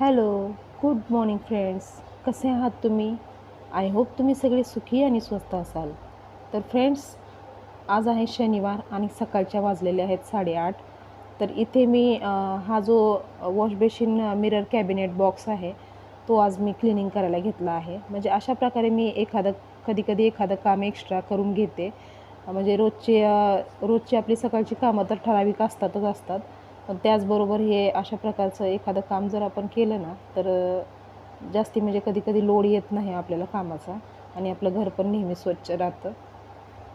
Hello good morning friends. कसे आहात तुम्ही? आय होप तुम्ही सगळे सुखी आणि स्वस्त असाल. तर फ्रेंड्स आज आहे शनिवार आणि सकाळच्या वाजलेल्या आहेत साडेआठ. तर इथे मी हा जो wash basin mirror cabinet box आहे तो आज मी क्लिनिंग करायला घेतला आहे. म्हणजे अशा प्रकारे मी एखादं कधी कधी एखादं काम एक्स्ट्रा करून घेते. म्हणजे रोजचे रोजची आपली सकाळची कामं तर ठराविक असतातच असतात. पण त्याचबरोबर हे अशा प्रकारचं एखादं काम जर आपण केलं ना तर जास्ती म्हणजे कधी कधी लोड येत नाही आपल्याला कामाचा आणि आपलं घर पण नेहमी स्वच्छ राहतं.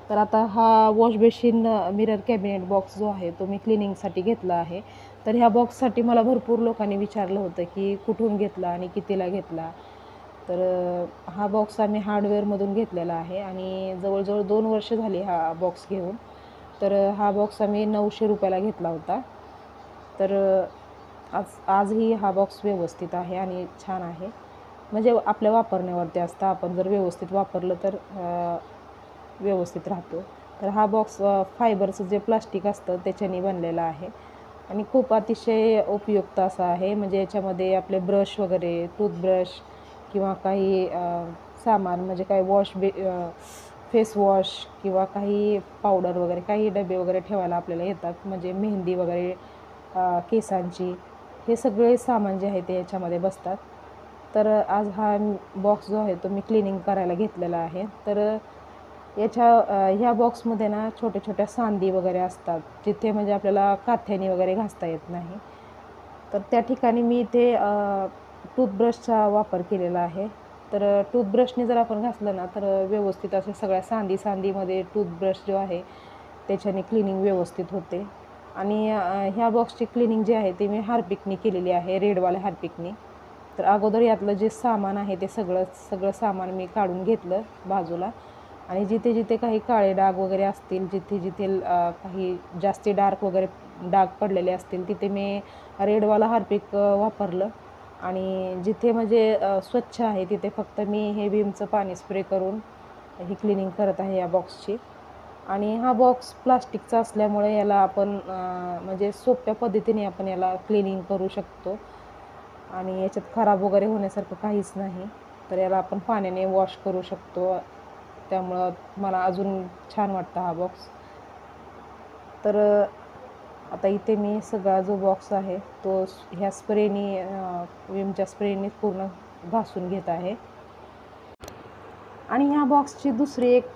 तर आता हा wash basin mirror cabinet box जो आहे तो मी क्लिनिंगसाठी घेतला आहे. तर ह्या बॉक्ससाठी मला भरपूर लोकांनी विचारलं होतं की कुठून घेतला आणि कितीला घेतला. तर हा बॉक्स आम्ही हार्डवेअरमधून घेतलेला आहे आणि जवळजवळ दोन वर्ष झाली हा बॉक्स घेऊन. तर हा बॉक्स आम्ही नऊशे रुपयाला घेतला होता. तर आज आजही हा बॉक्स व्यवस्थित आहे आणि छान आहे. म्हणजे आपल्या वापरण्यावरती असतं आपण जर व्यवस्थित वापरलं तर व्यवस्थित राहतो. तर हा बॉक्स फायबरचं जे प्लास्टिक असतं त्याच्याने बनलेला आहे. आणि खूप अतिशय उपयुक्त असा आहे. म्हणजे याच्यामध्ये आपले ब्रश वगैरे टूथब्रश किंवा काही सामान म्हणजे काही वॉश बे फेस वॉश किंवा काही पावडर वगैरे काही डबे वगैरे ठेवायला आपल्याला येतात. म्हणजे मेहंदी वगैरे केसांची हे सगळे सामान जे आहे ते याच्यामध्ये बसतात. तर आज हा बॉक्स जो आहे तो मी क्लिनिंग करायला घेतलेला आहे. तर याच्या ह्या बॉक्समध्ये ना छोट्या छोट्या सांदी वगैरे असतात जिथे म्हणजे आपल्याला काथ्याने वगैरे घासता येत नाही. तर त्या ठिकाणी मी इथे टूथब्रशचा वापर केलेला आहे. तर टूथब्रशने जर आपण घासलं ना तर व्यवस्थित असे सगळ्या सांदी सांदीमध्ये टूथब्रश जो आहे त्याच्याने क्लिनिंग व्यवस्थित होते. आणि ह्या बॉक्सची क्लिनिंग जी आहे ती मी हार्पिकनी केलेली आहे रेडवाल्या हार्पिकनी. तर अगोदर यातलं जे सामान आहे ते सगळं सगळं सामान मी काढून घेतलं बाजूला. आणि जिथे जिथे काही काळे डाग वगैरे असतील जिथे जिथे काही जास्ती डार्क वगैरे डाग पडलेले असतील तिथे मी रेडवाला हार्पिक वापरलं. आणि जिथे म्हणजे स्वच्छ आहे तिथे फक्त मी हे भीमचं पाणी स्प्रे करून ही क्लिनिंग करत आहे या बॉक्सची आणि हा बॉक्स प्लास्टिकचा असल्यामुळे याला आपण म्हणजे सोप्या पद्धतीने आपण याला क्लिनिंग करू शकतो. आणि याच्यात खराब वगैरे होण्यासारखं काहीच नाही. तर याला आपण पाण्याने वॉश करू शकतो. त्यामुळं मला अजून छान वाटतं हा बॉक्स तर आता इथे मी सगळा जो बॉक्स आहे तो ह्या स्प्रेनी विमच्या स्प्रेनी पूर्ण घासून घेत आहे. आणि ह्या बॉक्सची दुसरी एक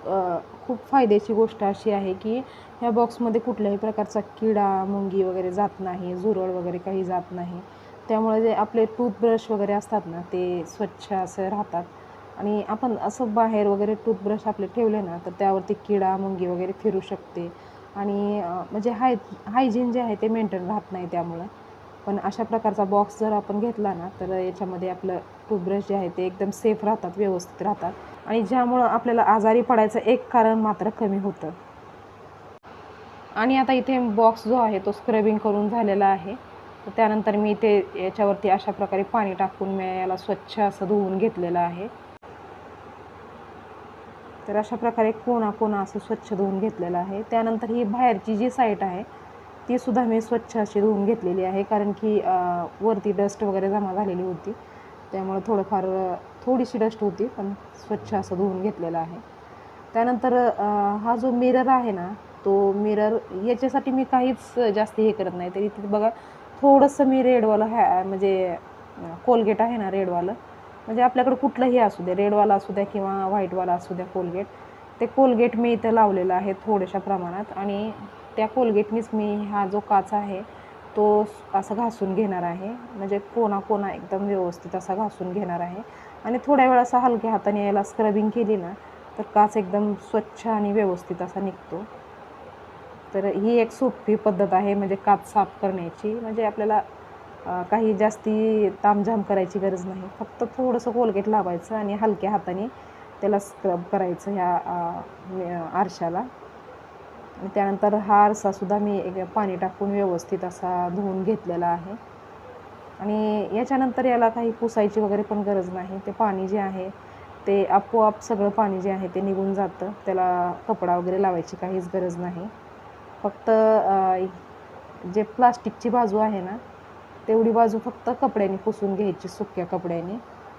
खूप फायद्याची गोष्ट अशी आहे की ह्या बॉक्समध्ये कुठल्याही प्रकारचा किडा मुंगी वगैरे जात नाही झुरळ वगैरे काही जात नाही. त्यामुळे जे आपले टूथब्रश वगैरे असतात ना ते स्वच्छ असे राहतात. आणि आपण असं बाहेर वगैरे टूथब्रश आपले ठेवले ना तर त्यावरती किडा मुंगी वगैरे फिरू शकते. आणि म्हणजे हाय हायजीन जे आहे ते मेंटेन राहत नाही त्यामुळं. पण अशा प्रकारचा बॉक्स जर आपण घेतला ना तर याच्यामध्ये आपलं टूथब्रश जे आहे ते एकदम सेफ राहतात व्यवस्थित राहतात. आणि ज्यामुळं आपल्याला आजारी पडायचं एक कारण मात्र कमी होतं. आणि आता इथे बॉक्स जो आहे तो स्क्रबिंग करून झालेला आहे. त्यानंतर मी इथे याच्यावरती अशा प्रकारे पाणी टाकून मी याला स्वच्छ असं धुवून घेतलेलं आहे. तर अशा प्रकारे कोणा कोणा असं स्वच्छ धुवून घेतलेलं आहे. त्यानंतर ही बाहेरची जी साईट आहे ती सुद्धा मी स्वच्छ अशी धुवून घेतलेली आहे कारण की वरती डस्ट वगैरे जमा झालेली होती. त्यामुळे थोडंफार थोडीशी डस्ट होती पण स्वच्छ असं धुवून घेतलेलं आहे. त्यानंतर हा जो मिरर आहे ना तो मिरर याच्यासाठी मी काहीच जास्त हे करत नाही. तरी तिथे बघा थोडंसं मी रेडवालं हॅ म्हणजे कोलगेट आहे ना रेडवालं म्हणजे आपल्याकडे कुठलंही असू दे रेडवाला असू द्या किंवा व्हाईटवाला असू द्या कोलगेट ते कोलगेट मी इथं लावलेलं आहे थोड्याशा प्रमाणात. आणि त्या कोलगेटनीच मी हा जो काच आहे तो असं घासून घेणार आहे. म्हणजे कोणा कोणा एकदम व्यवस्थित असा घासून घेणार आहे. आणि थोड्या वेळ असा हलक्या हाताने याला स्क्रबिंग केली ना तर काच एकदम स्वच्छ आणि व्यवस्थित असा निघतो. तर ही एक सोपी पद्धत आहे म्हणजे काच साफ करण्याची. म्हणजे आपल्याला काही जास्ती तामझाम करायची गरज नाही. फक्त थोडंसं कोलगेट लावायचं आणि हलक्या हाताने त्याला स्क्रब करायचं ह्या आरशाला. त्यानंतर हा आरसासुद्धा मी एक पाणी टाकून व्यवस्थित असा धुवून घेतलेला आहे. आणि याच्यानंतर याला काही पुसायची वगैरे पण गरज नाही. ते पाणी जे आहे ते आपोआप सगळं पाणी जे आहे ते निघून जातं. त्याला कपडा वगैरे लावायची काहीच गरज नाही. फक्त जे प्लास्टिकची बाजू आहे ना तेवढी बाजू फक्त कपड्याने पुसून घ्यायची सुक्या कपड्याने.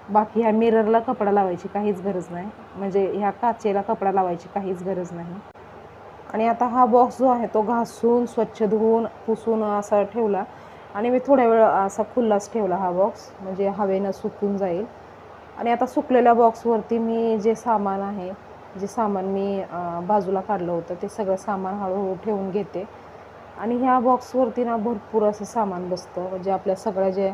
बाकी ह्या मिररला कपडा लावायची काहीच गरज नाही. म्हणजे ह्या काचेला कपडा लावायची काहीच गरज नाही. आणि आता हा बॉक्स जो आहे तो घासून स्वच्छ धुवून पुसून असा ठेवला. आणि मी थोड्या वेळ असा खुल्लाच ठेवला हा बॉक्स म्हणजे हवेनं सुकून जाईल. आणि आता सुकलेल्या बॉक्सवरती मी जे सामान आहे जे सामान मी बाजूला काढलं होतं ते सगळं सामान हळूहळू ठेवून घेते. आणि ह्या बॉक्सवरती ना भरपूर असं सामान बसतं म्हणजे आपल्या सगळ्या जे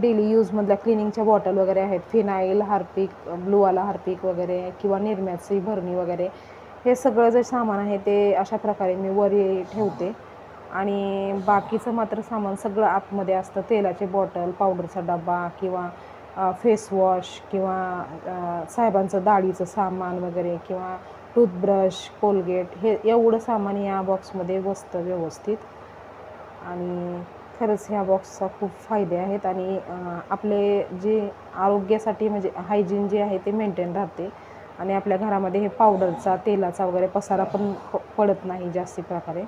डेली यूजमधल्या क्लिनिंगच्या बॉटल वगैरे आहेत फिनाईल हार्पिक ब्लूवाला हार्पिक वगैरे किंवा निरम्याची भरणी वगैरे हे सगळं जे सामान आहे ते अशा प्रकारे मी वर ठेवते. आणि बाकीचं मात्र सामान सगळं आतमध्ये असतं. तेलाचे बॉटल पावडरचा डबा किंवा फेस वॉश किंवा साहेबांचं दाढीचं सामान वगैरे किंवा टूथब्रश कोलगेट हे एवढं सामान या बॉक्समध्ये बसतं व्यवस्थित. आणि खरंच ह्या बॉक्सचा खूप फायदे आहेत. आणि आपले जे आरोग्यासाठी म्हणजे हायजीन जे आहे ते मेंटेन राहते. आणि आपल्या घरामध्ये हे पावडरचा तेलाचा वगैरे पसारा पण पडत नाही जास्ती प्रकारे.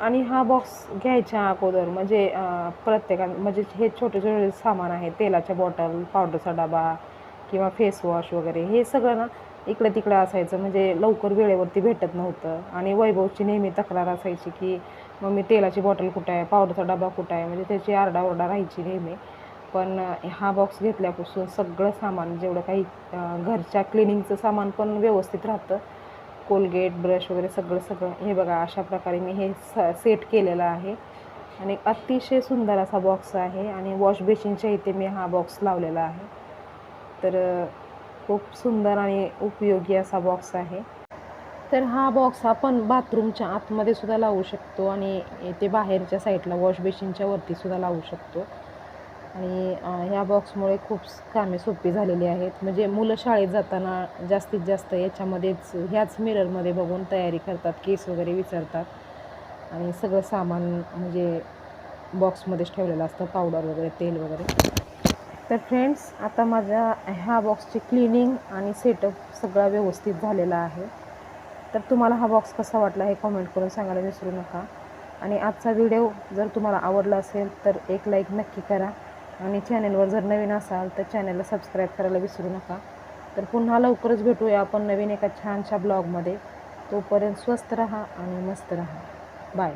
आणि हा बॉक्स घ्यायच्या अगोदर म्हणजे अं, प्रत्येका म्हणजे हे छोटे छोटे सामान आहे तेलाच्या बॉटल पावडरचा डबा किंवा फेस वॉश वगैरे हे सगळं ना इकडं तिकडं असायचं. म्हणजे लवकर वेळेवरती भेटत नव्हतं. आणि वैभवची नेहमी तक्रार असायची की मग मी तेलाची बॉटल कुठं आहे? पावडरचा डबा कुठं आहे? म्हणजे त्याची आरडाओरडा राहायची नेहमी. पण हा बॉक्स घेतल्यापासून सगळं सामान जेवढं काही घरच्या क्लिनिंगचं सामान पण व्यवस्थित राहतं. कोलगेट ब्रश वगैरे सगळं सगळं. हे बघा अशा प्रकारे मी हे स सेट केलेलं आहे. आणि अतिशय सुंदर असा बॉक्स आहे आणि वॉश बेसिनच्या इथे मी हा बॉक्स लावलेला आहे. तर खूप सुंदर आणि उपयोगी असा बॉक्स आहे. तर हा बॉक्स आपण बाथरूमच्या आतमध्ये सुद्धा लावू शकतो आणि इथे बाहेरच्या साईडला वॉश बेसिनच्या वरती सुद्धा लावू शकतो. आणि ह्या बॉक्समुळे खूप कामे सोपी झालेली आहेत. म्हणजे मुलं शाळेत जाताना जास्तीत जास्त याच्यामध्येच ह्याच मिररमध्ये बघून तयारी करतात केस वगैरे विचारतात आणि सगळं सामान म्हणजे बॉक्समध्येच ठेवलेलं असतं पावडर वगैरे तेल वगैरे. तर फ्रेंड्स आता माझ्या ह्या बॉक्सची क्लिनिंग आणि सेटअप सगळा व्यवस्थित झालेला आहे. तर तुम्हाला हा बॉक्स कसा वाटला हे कमेंट करून सांगायला विसरू नका. आणि आजचा व्हिडिओ जर तुम्हाला आवडला असेल तर एक लाईक नक्की करा. आणि चॅनेलवर जर नवीन असाल तर चॅनलला सबस्क्राईब करायला विसरू नका. तर पुन्हा लवकरच भेटूया आपण नवीन एका छानशा ब्लॉगमध्ये तोपर्यंत स्वस्त रहा आणि मस्त रहा. बाय